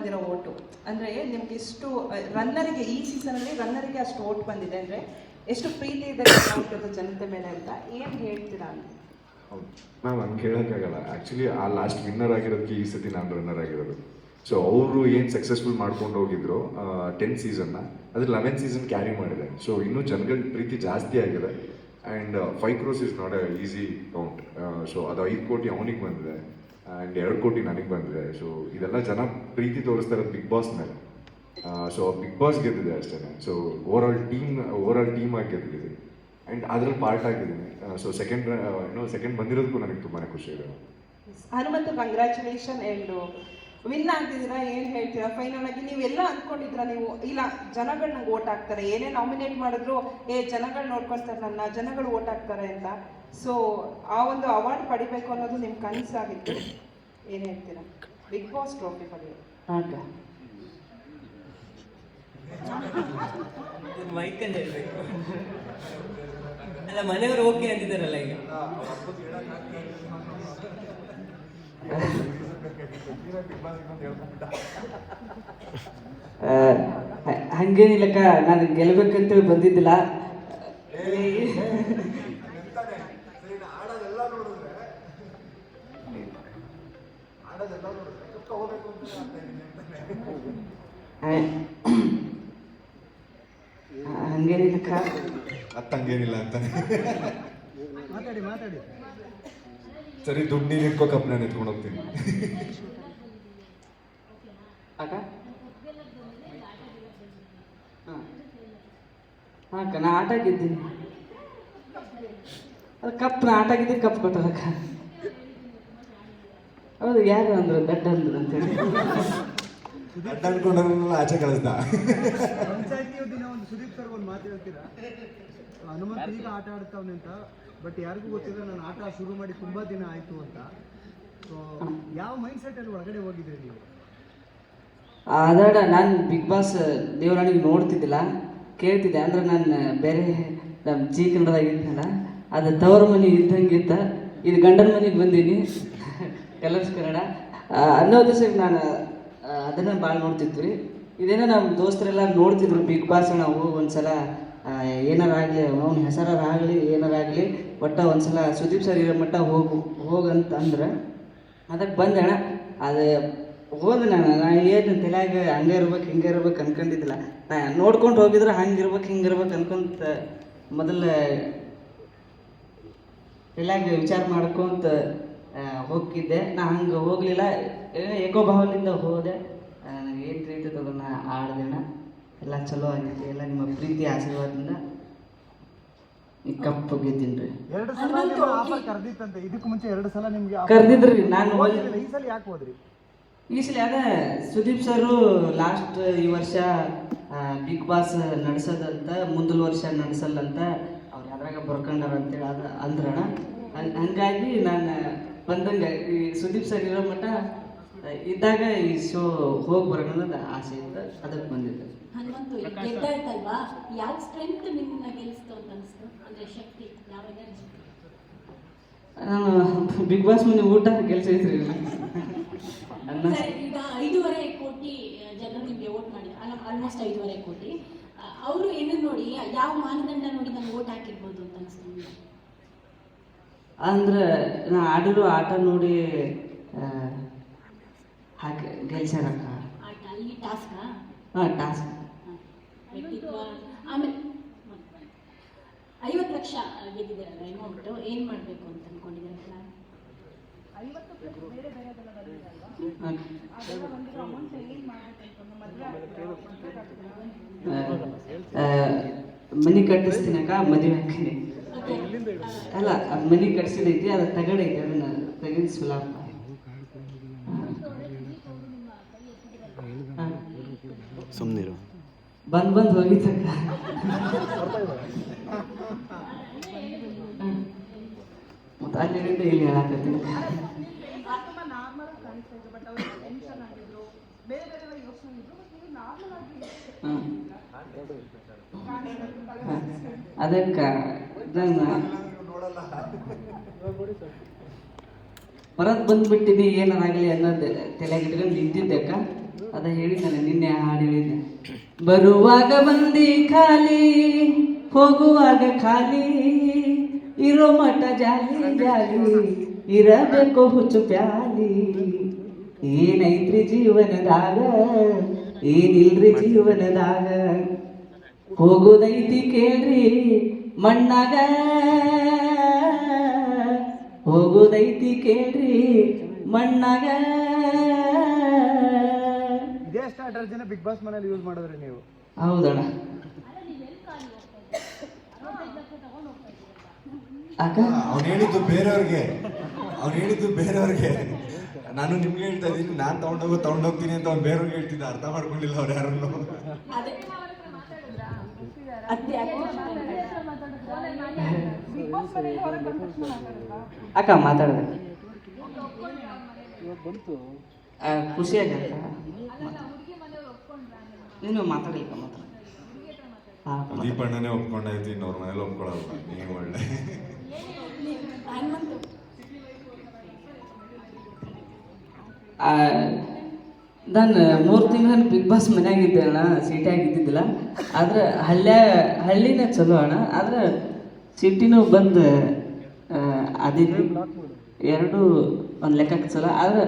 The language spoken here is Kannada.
ಬಂದಿರೋ ಓಟು. ಅಂದ್ರೆ ನಿಮ್ಗೆ ಎಷ್ಟು ರನ್ನರಿಗೆ ಈ ಸೀಸನ್ ಅಲ್ಲಿ ರನ್ನರಿಗೆ ಅಷ್ಟು ಓಟ್ ಬಂದಿದೆ ಅಂದ್ರೆ ಎಷ್ಟು ಪ್ರೀತಿ ಇದೆ ಜನತೆ ಮೇಲೆ ಅಂತ ಏನ್ ಹೇಳ್ತೀರಾ ಅಂತ? ಹೌದು. ಹಂಗೆ ಹೇಳೋಕ್ಕಾಗಲ್ಲ. ಆ್ಯಕ್ಚುಲಿ ಆ ಲಾಸ್ಟ್ ವಿನ್ನರ್ ಆಗಿರೋದಕ್ಕೆ ಈ ಸತಿ ನಾನು ರನ್ನರ್ ಆಗಿರೋದು. ಸೊ ಅವರು ಏನು ಸಕ್ಸಸ್ಫುಲ್ ಮಾಡ್ಕೊಂಡು ಹೋಗಿದ್ರು ಟೆನ್ ಸೀಸನ್ನ ಅದ್ರ ಲೆವೆನ್ ಸೀಸನ್ ಕ್ಯಾರಿ ಮಾಡಿದೆ. ಸೊ ಇನ್ನೂ ಜನಗಳ ಪ್ರೀತಿ ಜಾಸ್ತಿ ಆಗಿದೆ. And five crores is not a easy count so ಅದು ಐದು ಕೋಟಿ ಅವನಿಗೆ ಬಂದಿದೆ. ಆ್ಯಂಡ್ ಎರಡು ಕೋಟಿ ನನಗೆ ಬಂದಿದೆ. ಸೊ ಇದೆಲ್ಲ ಜನ ಪ್ರೀತಿ ತೋರಿಸ್ತಾ ಬಿಗ್ ಬಾಸ್ ಮೇಲೆ. ಸೊ ಬಿಗ್ ಬಾಸ್ ಗೆದ್ದಿದೆ ಅಷ್ಟೇ so over all team over all team ಆಗಿ ಗೆದ್ದಿದ್ದೀವಿ ಆ್ಯಂಡ್ ಅದ್ರಲ್ಲಿ ಪಾರ್ಟ್ ಆಗಿದ್ದೀನಿ. ಸೊ ಸೆಕೆಂಡ್ ಏನೋ ಸೆಕೆಂಡ್ ಬಂದಿರೋದಕ್ಕೂ ನನಗೆ ತುಂಬಾ ಖುಷಿ ಇದೆ. ಹನುಮಂತ ಕಂಗ್ರ್ಯಾಚುಲೇಷನ್ ಅಂಡ್ ವಿನ್ ಆಗ್ತಿದ್ದೀರಾ, ಏನು ಹೇಳ್ತೀರಾ? ಫೈನಲ್ ಆಗಿ ನೀವೆಲ್ಲ ಅನ್ಕೊಂಡಿದ್ರ ನೀವು, ಇಲ್ಲ, ಜನಗಳು ನಂಗೆ ಓಟ್ ಹಾಕ್ತಾರೆ. ಏನೇ ನಾಮಿನೇಟ್ ಮಾಡಿದ್ರು, ಏ, ಜನಗಳು ನೋಡ್ಕೊಳ್ತಾರೆ ನನ್ನ, ಜನಗಳು ಓಟ್ ಹಾಕ್ತಾರೆ ಅಂತ. ಸೊ ಆ ಒಂದು ಅವಾರ್ಡ್ ಪಡಿಬೇಕು ಅನ್ನೋದು ನಿಮ್ ಕನಸಾಗಿತ್ತು. ಏನ್ ಹೇಳ್ತೀರಾ? ಬಿಗ್ ಬಾಸ್ ಟ್ರೋಫಿ ಪಡೆಯೋದು. ಆಗ ಮೈಕಲ್ಲಿ ಹೇಳ್ಬೇಕು. ಅಲ್ಲ ಮನೆಯವರು ಓಕೆ ಅಂತಿದ್ದಾರಲ್ಲ ಈಗ? ಹಂಗೇನಿಲ್ಲಕ್ಕ ನಾನು ಗೆಲ್ಬೇಕಂತೇಳಿ ಬಂದಿದ್ದಿಲ್ಲ. ಆ, ಹಂಗೇನಿಲ್ಲಕ್ಕ ಅತ್ತಂಗೇನಿಲ್ಲ ಅಂತ. ಮಾತಾಡಿ ಮಾತಾಡಿ. ಸರಿ ದುಡ್ಡು ನೀನು ಇಟ್ಕೋ ಕಪ್ ನಾನು ಎತ್ಕೊಂಡು ಹೋಗ್ತೀನಿ. ಅಕ್ಕ? ಹಾಂ. ಹಾಂ ಅಕ್ಕ ನಾ ಆಟ ಆಗಿದ್ದೀನಿ ಅದು ಕಪ್ ನಾ ಆಟ ಆಗಿದ್ದೀನಿ ಕಪ್ ಕೊಟ್ಟದಕ್ಕ. ಹೌದು ಯಾರು ಅಂದ್ರು? ದಡ್ಡ ಅಂದ್ರು ಅಂತೇಳಿ ದಡ್ಡ ಅನ್ಕೊಂಡ್ರನ್ನೆಲ್ಲ ಆಚೆ ಕಳಿಸ್ದ. ಪಂಚಾಯತಿಯ ದಿನ ಒಂದು ಸುದೀಪ್ ಸರ್ ಒಂದು ಮಾತು ಹೇಳ್ತೀರಾ? ಹನುಮಂತ ಈಗ ಆಟ ಆಡ್ತಾವನೆ ಅಂತ ಬಟ್ ಯಾರಿಗೂ ಗೊತ್ತಿಲ್ಲ ನಾನು ಆಟ ಶುರು ಮಾಡಿ ತುಂಬಾ ದಿನ ಆಯ್ತು ಅಂತ. ಸೊ ಯಾವ ಮೈಂಡ್ ಸೆಟ್ ಅಲ್ಲಿ ಒಳಗಡೆ ಹೋಗಿದ್ರಿ ನೀವು? ಅದಡ ನಾನು ಬಿಗ್ ಬಾಸ್ ದೇವರಾಣಿಗೆ ನೋಡ್ತಿದ್ದಿಲ್ಲ. ಕೇಳ್ತಿದ್ದೆ ಅಂದ್ರೆ ನಾನು ಬೇರೆ ನಮ್ಮ ಜಿ ಕನ್ನಡದಾಗ ಇದ್ನಲ್ಲ ಅದು ತವರ ಮನೆ ಇದ್ದಂಗೆ ಇತ್ತ. ಇದು ಗಂಡನ ಮನೆಗೆ ಬಂದೀನಿ. ಕಲರ್ಸ್ ಕನ್ನಡ ಅನ್ನೋ ದಿವಸಕ್ಕೆ ನಾನು ಅದನ್ನು ಭಾಳ ನೋಡ್ತಿದ್ವಿ. ಇದೇನೋ ನಮ್ಮ ದೋಸ್ತರೆಲ್ಲ ನೋಡ್ತಿದ್ರು ಬಿಗ್ ಬಾಸ್ ನಾವು ಒಂದ್ಸಲ ಏನಾರಾಗಲಿ ಅವ್ನ ಹೆಸರಾಗಲಿ ಏನಾರ ಆಗಲಿ, ಒಟ್ಟ ಒಂದ್ಸಲ ಸುದೀಪ್ ಸರ್ ಇರೋ ಮಟ್ಟ ಹೋಗು ಹೋಗಂತ ಅಂದ್ರೆ ಅದಕ್ಕೆ ಬಂದೆ ಅಣ್ಣ, ಅದು ಹೋದ ನಾನು ನಾನು ಏನು ತಲೆಯಾಗ ಹಂಗೆ ಇರ್ಬೇಕು, ಹಿಂಗೆ ಇರ್ಬೇಕು ಅನ್ಕೊಂಡಿದ್ದಿಲ್ಲ. ನಾ ನೋಡ್ಕೊಂಡು ಹೋಗಿದ್ರೆ ಹಂಗೆ ಇರ್ಬೇಕು, ಹಿಂಗೆ ಇರ್ಬೇಕು ಅನ್ಕೊಂತ ಮೊದಲು ತಲೆಯಾಗ ವಿಚಾರ ಮಾಡ್ಕೊಂತ ಆ, ಹೋಗಿದ್ದೆ ನಾ ಹಂಗೆ ಹೋಗಲಿಲ್ಲ. ಏಕೋಭಾವದಿಂದ ಹೋದೆ. ಏನು ಪ್ರೀತಿ ಅದನ್ನು ಆಡ್ದೇನ ಎಲ್ಲ ಚಲೋ ಆಗಿತ್ತು ಎಲ್ಲ ನಿಮ್ಮ ಪ್ರೀತಿ ಆಶೀರ್ವಾದದಿಂದ ಈ ಕಪ್ಪು ಗೆದ್ದೀನಿ ರೀ ಎರಡು ಸಲ ಆಫರ್ ಕರೆದಿತ್ತಂತೆ. ಇದಕ್ಕೂ ಮುಂಚೆ ಎರಡು ಸಲ ನಿಮ್ಗೆ ಕರೆದಿದ್ರಿ. ನಾನು ಹೋಗಿ ಈ ಸಲ ಯಾಕೆ ಹೋದ್ರಿ? ಈ ಸಲ ಅದ ಸುದೀಪ್ ಸರು ಲಾಸ್ಟ್ ಈ ವರ್ಷ ಬಿಗ್ ಬಾಸ್ ನಡೆಸೋದಂತ ಮುಂದಿನ ವರ್ಷ ನಡೆಸಲ್ಲಂತ ಅವ್ರು ಯಾವ್ದ್ರಾಗ ಬರ್ಕೊಂಡಾರ ಅಂತೇಳಿ ಅದ ಅಂದ್ರಣ. ಹಂಗ್- ಹಂಗಾಗಿ ನಾನು ಬಂದಂಗೆ ಈ ಸುದೀಪ್ ಸರ್ ಇರೋ ಮಟ್ಟ ಇದ್ದಾಗ ಈ ಶೋ ಹೋಗಿ ಬರೋಣ ಅನ್ನೋದು ಆಸೆ ಇತ್ತು ಅದಕ್ಕೆ ಬಂದಿದ್ದೆ. ಹನುಮಂತು ಗೆದ್ದಾಯ್ತಲ್ವಾ? ಯಾವ ಸ್ಟ್ರೆಂತ್ ನಿಮ್ಮನ್ನ ಗೆಲ್ಲಿಸ್ತು ಅಂತ ಅನಿಸ್ತು? ಅಂದ್ರೆ ಶಕ್ತಿ ಯಾವ ಎನರ್ಜಿ ನಾನು ಬಿಗ್ ಬಾಸ್ ಮನೆ ಊಟ ಕೆಲಸ ಐತ್ರಿ ಅನ್ನ ಸರಿ ಈಗ ಐದೂವರೆ ಕೋಟಿ ಜನ ನಿಮಗೆ ವೋಟ್ ಮಾಡಿ ಆಲ್ಮೋಸ್ಟ್ ಐದೂವರೆ ಕೋಟಿ. ಅವರು ಏನನ್ನು ನೋಡಿ ಯಾವ ಮಾನದಂಡ ನೋಡಿ ನಾನು ವೋಟ್ ಹಾಕಿರ್ಬೋದು? ಅಂದ್ರೆ ನಾ ಆಡಿರೋ ಆಟ ನೋಡಿ ಹಾಕಿ ಗೆಲ್ಸ್ಯಾರಕ್ಕ ಆಟ ಅಲ್ಲಿ ಟಾಸ್ಕ್ ಹಾಂ ಟಾಸ್ಕ್ ಆಮೇಲೆ ಐವತ್ತು ಲಕ್ಷ ಗೆದ್ದಿದ್ದೀರಲ್ಲ ಅಮೌಂಟ್ ಏನು ಮಾಡಬೇಕು ಅಂತ ಅನ್ಕೊಂಡಿದ್ದೀರ ಪ್ಲಾನ್ ಮನಿ ಕಟ್ಟಿಸ್ತೀನಕ್ಕ ಮದುವೆ ಹಾಕಿನಿ ಅಲ್ಲ ಅದು ಮನಿ ಕಟ್ಸಿದೈತಿ ಅದು ತಗಡೈತಿ ಅದನ್ನ ತೆಗೆದು ಸುಲಾಪ ಸುಮ್ಮನಿರು ಬಂದ್ ಬಂದ್ ಹೋಗಿತ್ತಕ್ಕ ಮತ್ತೆ ಅಲ್ಲಿಂದ ಇಲ್ಲಿ ಹೇಳಾಕತ್ತೀನಿ. ಅದಕ್ಕ ನನ್ನ ಹೊರಗೆ ಬಂದ್ಬಿಟ್ಟಿನಿ ಏನಾರಾಗಲಿ ಅನ್ನೋದು ತಲೆಗಿಟ್ಕೊಂಡು ನಿಂತಿದ್ದಕ್ಕ ಅದ ಹೇಳಿದ್ದಾನೆ ನಿನ್ನೆ ಹಾಡು ಹೇಳಿದ್ದೆ. ಬರುವಾಗ ಬಂದಿ ಖಾಲಿ, ಹೋಗುವಾಗ ಖಾಲಿ, ಇರೋ ಮಠ ಜಾಲಿ ಜಾಲಿ, ಇರಬೇಕು ಹುಚ್ಚು ಪ್ಯಾಲಿ. ಏನೈತ್ರಿ ಜೀವನದಾಗ, ಏನಿಲ್ರಿ ಜೀವನದಾಗ? ಹೋಗೋದೈತಿ ಕೇಳ್ರಿ ಮಣ್ಣಾಗ ಹೋಗೋದೈತಿ ಕೇಳ್ರಿ ಮಣ್ಣಾಗ. ಇದೇ ಸ್ಟಾರ್ಟರ್ಜಿನ ಬಿಗ್ ಬಾಸ್ ಮನೇಲಿ ಯೂಸ್ ಮಾಡಿದ್ರಿ ನೀವು. ಹೌದಣ್ಣ. ಅಕ್ಕ? ಅವ್ನು ಹೇಳಿದ್ದು ಬೇರೆಯವ್ರಿಗೆ. ಅವ್ನು ಹೇಳಿದ್ದು ಬೇರೆಯವ್ರಿಗೆ. ನಾನು ನಿಮ್ಗೆ ಹೇಳ್ತಾ ಇದ್ದೀನಿ ನಾನು ತಗೊಂಡೋಗೋ ತಗೊಂಡೋಗ್ತೀನಿ ಅಂತ ಅವ್ನು ಬೇರೆಯವ್ರಿಗೆ ಹೇಳ್ತಿದ್ದ ಅರ್ಥ ಮಾಡ್ಕೊಂಡಿಲ್ಲ ಅವ್ರು ಯಾರನ್ನು. ಅಕ್ಕ ಮಾತಾಡಿದೆ? ಆ, ಖುಷಿ ಆಗತ್ತ ನೀನು ಮಾತಾಡಲಿಕ್ಕ ಮಾತ್ರ ಹಾಂ ದೀಪಣ್ಣನೇ ಒಪ್ಕೊಂಡಾಯ್ತು ಅವ್ರ ಮನೇಲಿ ಒಪ್ಕೊಳ್ಳಲ್ಲ ನೀವು ಒಳ್ಳೆ. ನಾನು ಮೂರು ತಿಂಗಳು ಬಿಗ್ ಬಾಸ್ ಮನ್ಯಾಗ ಇದ್ದೆ ಅಣ್ಣ ಸಿಟಿಯಾಗ ಇದ್ದಿದ್ದಿಲ್ಲ. ಆದ್ರೆ ಹಳ್ಳ್ಯ ಹಳ್ಳಿನ ಚಲೋ ಅಣ್ಣ ಆದ್ರೆ ಸಿಟಿನೂ ಬಂದು ಅದೇ ಎರಡು ಒಂದು ಲೆಕ್ಕಕ್ಕೆ ಚಲೋ ಆದ್ರೆ